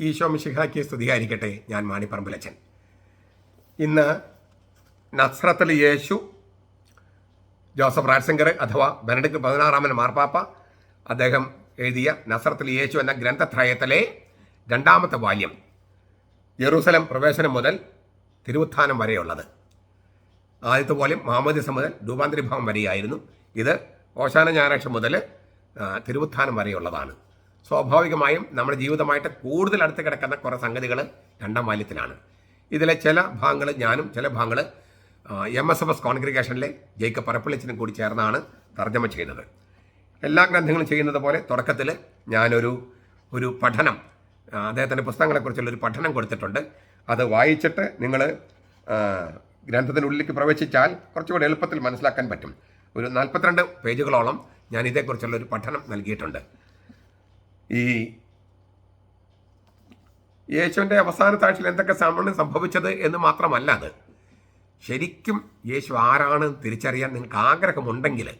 ഈശോ മിശിഹാക്കി സ്തുതിയായിരിക്കട്ടെ. ഞാൻ മാണിപ്പറമ്പിലച്ചൻ. ഇന്ന് നസ്രത്തിൽ യേശു ജോസഫ് റാറ്റ്സിംഗർ അഥവാ ബെനഡിക്ട് പതിനാറാമൻ മാർപ്പാപ്പ അദ്ദേഹം എഴുതിയ നസ്രത്തിൽ യേശു എന്ന ഗ്രന്ഥത്രയത്തിലെ രണ്ടാമത്തെ ബാല്യം യെറൂസലം പ്രവേശനം മുതൽ തിരുവുത്ഥാനം വരെയുള്ളത്. ആദ്യത്തെ പോലെ മാമോദിസ മുതൽ രൂപാന്തരിഭാവം വരെയായിരുന്നു. ഇത് ഓശാന ഞായറാഴ്ച മുതൽ തിരുവുത്ഥാനം വരെയുള്ളതാണ്. സ്വാഭാവികമായും നമ്മുടെ ജീവിതമായിട്ട് കൂടുതൽ അടുത്ത് കിടക്കുന്ന കുറേ സംഗതികൾ രണ്ടാം ബാല്യത്തിലാണ് ഇതിലെ ചില ഭാഗങ്ങൾ ഞാനും ചില ഭാഗങ്ങൾ എം എസ് എഫ് എസ് കോൺഗ്രിഗേഷനിലെ ജയ്ക്ക് പരപ്പള്ളിച്ചനും കൂടി ചേർന്നാണ് തർജമ ചെയ്യുന്നത്. എല്ലാ ഗ്രന്ഥങ്ങളും ചെയ്യുന്നത് പോലെ തുടക്കത്തിൽ ഞാനൊരു ഒരു പഠനം അദ്ദേഹത്തിന്റെ പുസ്തകങ്ങളെക്കുറിച്ചുള്ള ഒരു പഠനം കൊടുത്തിട്ടുണ്ട്. അത് വായിച്ചിട്ട് നിങ്ങൾ ഗ്രന്ഥത്തിനുള്ളിലേക്ക് പ്രവേശിച്ചാൽ കുറച്ചുകൂടി എളുപ്പത്തിൽ മനസ്സിലാക്കാൻ പറ്റും. ഒരു നാൽപ്പത്തിരണ്ട് പേജുകളോളം ഞാൻ ഇതേക്കുറിച്ചുള്ള ഒരു പഠനം നൽകിയിട്ടുണ്ട്. ഈ യേശുവിന്റെ അവസാന താഴ്ചയിൽ എന്തൊക്കെ സംഭവം സംഭവിച്ചത് എന്ന് മാത്രമല്ല അത്. ശരിക്കും യേശു ആരാണ് തിരിച്ചറിയാൻ നിങ്ങൾക്ക് ആഗ്രഹമുണ്ടെങ്കിൽ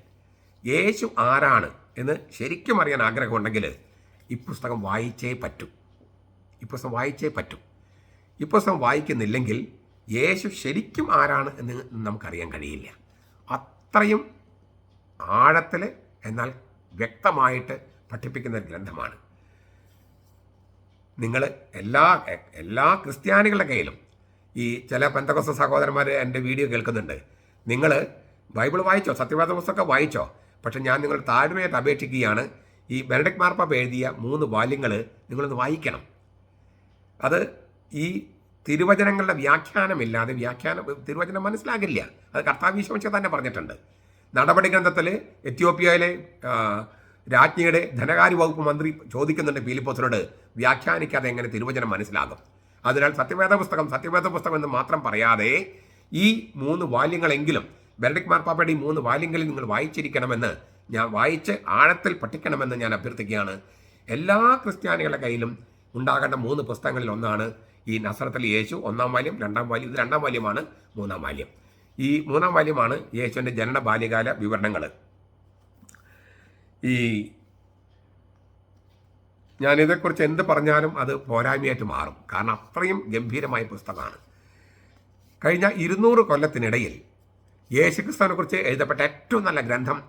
യേശു ആരാണ് എന്ന് ശരിക്കും അറിയാൻ ആഗ്രഹമുണ്ടെങ്കിൽ ഈ പുസ്തകം വായിച്ചേ പറ്റൂ. ഈ പുസ്തകം വായിച്ചേ പറ്റൂ. ഈ പുസ്തകം വായിക്കുന്നില്ലെങ്കിൽ യേശു ശരിക്കും ആരാണ് എന്ന് നമുക്കറിയാൻ കഴിയില്ല. അത്രയും ആഴത്തിൽ എന്നാൽ വ്യക്തമായിട്ട് പഠിപ്പിക്കുന്ന ഗ്രന്ഥമാണ്. നിങ്ങൾ എല്ലാ എല്ലാ ക്രിസ്ത്യാനികളുടെ കയ്യിലും ഈ ചില പെന്തകോസ സഹോദരന്മാർ എന്റെ വീഡിയോ കേൾക്കുന്നുണ്ട്. നിങ്ങൾ ബൈബിൾ വായിച്ചോ സത്യവാദ പുസ്തകം വായിച്ചോ? പക്ഷെ ഞാൻ നിങ്ങൾ താഴ്മയായിട്ട് അപേക്ഷിക്കുകയാണ്. ഈ ബെനഡിക് മാർപ്പാപ്പ എഴുതിയ മൂന്ന് ബാല്യങ്ങൾ നിങ്ങളൊന്ന് വായിക്കണം. അത് ഈ തിരുവചനങ്ങളുടെ വ്യാഖ്യാനമില്ലാതെ വ്യാഖ്യാനം തിരുവചനം മനസ്സിലാകില്ല. അത് കർത്താവിശ്വസിച്ച് തന്നെ പറഞ്ഞിട്ടുണ്ട്. നടപടി ഗ്രന്ഥത്തിൽ എത്യോപ്യയിലെ രാജ്ഞിയുടെ ധനകാര്യ വകുപ്പ് മന്ത്രി ചോദിക്കുന്നുണ്ട് പീലിപ്പോസിനോട്. വ്യാഖ്യാനിക്കാതെ എങ്ങനെ തിരുവചനം മനസ്സിലാകും? അതിനാൽ സത്യവേദ പുസ്തകം സത്യവേദ പുസ്തകം എന്ന് മാത്രം പറയാതെ ഈ മൂന്ന് വാല്യങ്ങളെങ്കിലും ബെനഡിക് മാർപ്പാപ്പയുടെ ഈ മൂന്ന് വാല്യങ്ങളിൽ നിങ്ങൾ വായിച്ചിരിക്കണമെന്ന് ഞാൻ വായിച്ച് ആഴത്തിൽ പഠിക്കണമെന്ന് ഞാൻ അഭ്യർത്ഥിക്കുകയാണ്. എല്ലാ ക്രിസ്ത്യാനികളുടെ കയ്യിലും ഉണ്ടാകേണ്ട മൂന്ന് പുസ്തകങ്ങളിൽ ഒന്നാണ് ഈ നസറത്തിൽ യേശു ഒന്നാം വാല്യം രണ്ടാം വാല്യം. ഇത് രണ്ടാം വാല്യമാണ് മൂന്നാം വാല്യം. ഈ മൂന്നാം വാല്യമാണ് യേശുവിന്റെ ജനന ബാല്യകാല വിവരണങ്ങൾ. ഈ ഞാനിതേക്കുറിച്ച് എന്ത് പറഞ്ഞാലും അത് പോരായ്മയായിട്ട് മാറും. കാരണം അത്രയും ഗംഭീരമായ പുസ്തകമാണ്. കഴിഞ്ഞ ഇരുന്നൂറ് കൊല്ലത്തിനിടയിൽ യേശുക്രിസ്തുവിനെക്കുറിച്ച് എഴുതപ്പെട്ട ഏറ്റവും നല്ല ഗ്രന്ഥം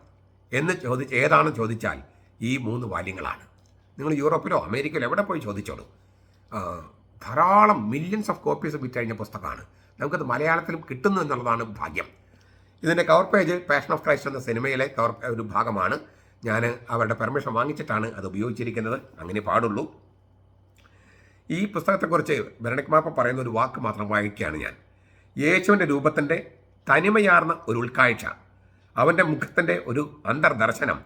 എന്ന് ചോദിച്ച് ഏതാണെന്ന് ചോദിച്ചാൽ ഈ മൂന്ന് വാല്യങ്ങളാണ്. നിങ്ങൾ യൂറോപ്പിലോ അമേരിക്കയിലോ എവിടെ പോയി ചോദിച്ചോളൂ. ധാരാളം മില്യൺസ് ഓഫ് കോപ്പീസ് വിറ്റഴിഞ്ഞ പുസ്തകമാണ്. നമുക്കത് മലയാളത്തിലും കിട്ടുന്നു എന്നുള്ളതാണ് ഭാഗ്യം. ഇതിന്റെ cover page passion of Christ എന്ന സിനിമയിലെ കവർ ഒരു ഭാഗമാണ്. ഞാൻ അവരുടെ പെർമിഷൻ വാങ്ങിച്ചിട്ടാണ് അത് ഉപയോഗിച്ചിരിക്കുന്നത്. അങ്ങനെ പാടുള്ളൂ. ഈ പുസ്തകത്തെക്കുറിച്ച് മാപ്പ പറയുന്ന ഒരു വാക്ക് മാത്രം വായിക്കുകയാണ് ഞാൻ. യേശുവിന്റെ രൂപത്തിന്റെ തനിമയാർന്ന ഒരു ഉൾക്കാഴ്ച അവന്റെ മുഖത്തിന്റെ ഒരു അന്തർദർശനം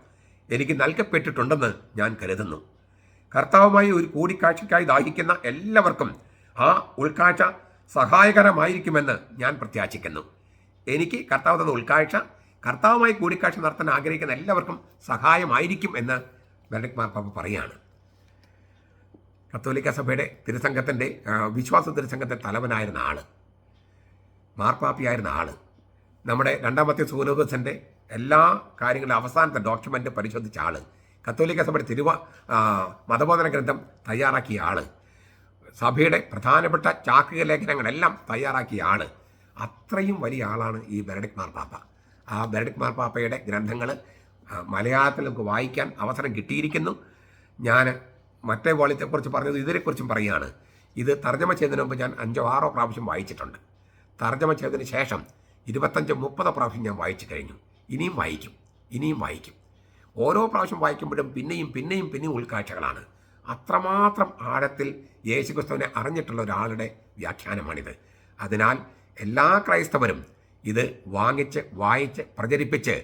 എനിക്ക് നൽകപ്പെട്ടിട്ടുണ്ടെന്ന് ഞാൻ കരുതുന്നു. കർത്താവുമായി ഒരു കൂടിക്കാഴ്ചയ്ക്കായി ദാഹിക്കുന്ന എല്ലാവർക്കും ആ ഉൾക്കാഴ്ച സഹായകരമായിരിക്കുമെന്ന് ഞാൻ പ്രത്യാശിക്കുന്നു. എനിക്ക് കർത്താവ് തന്ന ഉൾക്കാഴ്ച കർത്താവുമായി കൂടിക്കാഴ്ച നടത്താൻ ആഗ്രഹിക്കുന്ന എല്ലാവർക്കും സഹായമായിരിക്കും എന്ന് ബെനഡിക് മാർപ്പാപ്പ പറയുകയാണ്. കത്തോലിക്ക സഭയുടെ തിരുസംഘത്തിന്റെ വിശ്വാസ തിരുസംഘത്തെ തലവനായിരുന്ന ആൾ. മാർപ്പാപ്പിയായിരുന്ന ആൾ. നമ്മുടെ രണ്ടാമത്തെ സൂനോദസിന്റെ എല്ലാ കാര്യങ്ങളുടെ അവസാനത്തെ ഡോക്യുമെന്റ് പരിശോധിച്ച ആൾ. കത്തോലിക്ക സഭയുടെ തിരുവ മതബോധന ഗ്രന്ഥം തയ്യാറാക്കിയ ആൾ. സഭയുടെ പ്രധാനപ്പെട്ട ചാക്രിക ലേഖനങ്ങളെല്ലാം തയ്യാറാക്കിയ ആൾ. അത്രയും വലിയ ആളാണ് ഈ ബെനഡിക് മാർപ്പാപ്പ. ആ ബെനഡിക് പാപ്പയുടെ ഗ്രന്ഥങ്ങൾ മലയാളത്തിൽ നമുക്ക് വായിക്കാൻ അവസരം കിട്ടിയിരിക്കുന്നു. ഞാൻ മറ്റേ വോളിയത്തെക്കുറിച്ച് പറഞ്ഞത് ഇതിനെക്കുറിച്ചും പറയുകയാണ്. ഇത് തർജമ ചെയ്തതിന് മുമ്പ് ഞാൻ അഞ്ചോ ആറോ പ്രാവശ്യം വായിച്ചിട്ടുണ്ട്. തർജമ ചെയ്തതിന് ശേഷം ഇരുപത്തഞ്ച് മുപ്പത് പ്രാവശ്യം ഞാൻ വായിച്ചു കഴിഞ്ഞു. ഇനിയും വായിക്കും. ഇനിയും വായിക്കും. ഓരോ പ്രാവശ്യം വായിക്കുമ്പോഴും പിന്നെയും പിന്നെയും പിന്നെയും ഉൾക്കാഴ്ചകളാണ്. അത്രമാത്രം ആഴത്തിൽ യേശുക്രിസ്തുവിനെ അറിഞ്ഞിട്ടുള്ള ഒരാളുടെ വ്യാഖ്യാനമാണിത്. അതിനാൽ എല്ലാ ക്രൈസ്തവരും ഇത് വാങ്ങിച്ച് വായിച്ച് പ്രചരിപ്പിച്ച്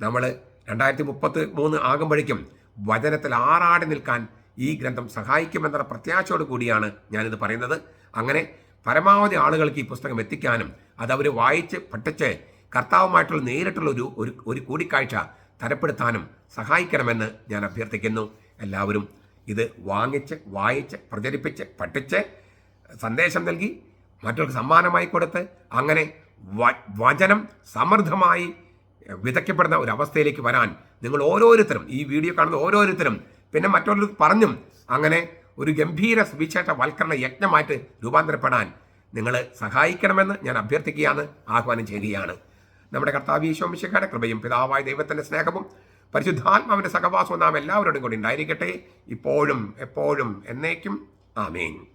നമ്മൾ രണ്ടായിരത്തി മുപ്പത്തി മൂന്ന് ആകുമ്പോഴേക്കും വചനത്തിൽ ആറാടി നിൽക്കാൻ ഈ ഗ്രന്ഥം സഹായിക്കുമെന്ന പ്രത്യാശയോട് കൂടിയാണ് ഞാനിത് പറയുന്നത്. അങ്ങനെ പരമാവധി ആളുകൾക്ക് ഈ പുസ്തകം എത്തിക്കാനും അത് അവർ വായിച്ച് പഠിച്ച് കർത്താവുമായിട്ടുള്ള നേരിട്ടുള്ള ഒരു ഒരു കൂടിക്കാഴ്ച തരപ്പെടുത്താനും സഹായിക്കണമെന്ന് ഞാൻ അഭ്യർത്ഥിക്കുന്നു. എല്ലാവരും ഇത് വാങ്ങിച്ച് വായിച്ച് പ്രചരിപ്പിച്ച് പഠിച്ച് സന്ദേശം നൽകി മറ്റൊരു സമ്മാനമായി കൊടുത്ത് അങ്ങനെ വചനം സമൃദ്ധമായി വിതയ്ക്കപ്പെടുന്ന ഒരു അവസ്ഥയിലേക്ക് വരാൻ നിങ്ങൾ ഓരോരുത്തരും ഈ വീഡിയോ കാണുന്ന ഓരോരുത്തരും പിന്നെ മറ്റുള്ളവർ പറഞ്ഞും അങ്ങനെ ഒരു ഗംഭീര സുവിശേഷ വൽക്കരണ യജ്ഞമായിട്ട് രൂപാന്തരപ്പെടാൻ നിങ്ങൾ സഹായിക്കണമെന്ന് ഞാൻ അഭ്യർത്ഥിക്കുകയാണ് ആഹ്വാനം ചെയ്യുകയാണ്. നമ്മുടെ കർത്താവ് ഈശോമിശക്കാരുടെ കൃപയും പിതാവായ ദൈവത്തിന്റെ സ്നേഹവും പരിശുദ്ധാത്മാവിന്റെ സഹവാസവും നാം എല്ലാവരോടും കൂടി ഉണ്ടായിരിക്കട്ടെ. ഇപ്പോഴും എപ്പോഴും എന്നേക്കും. ആമേൻ.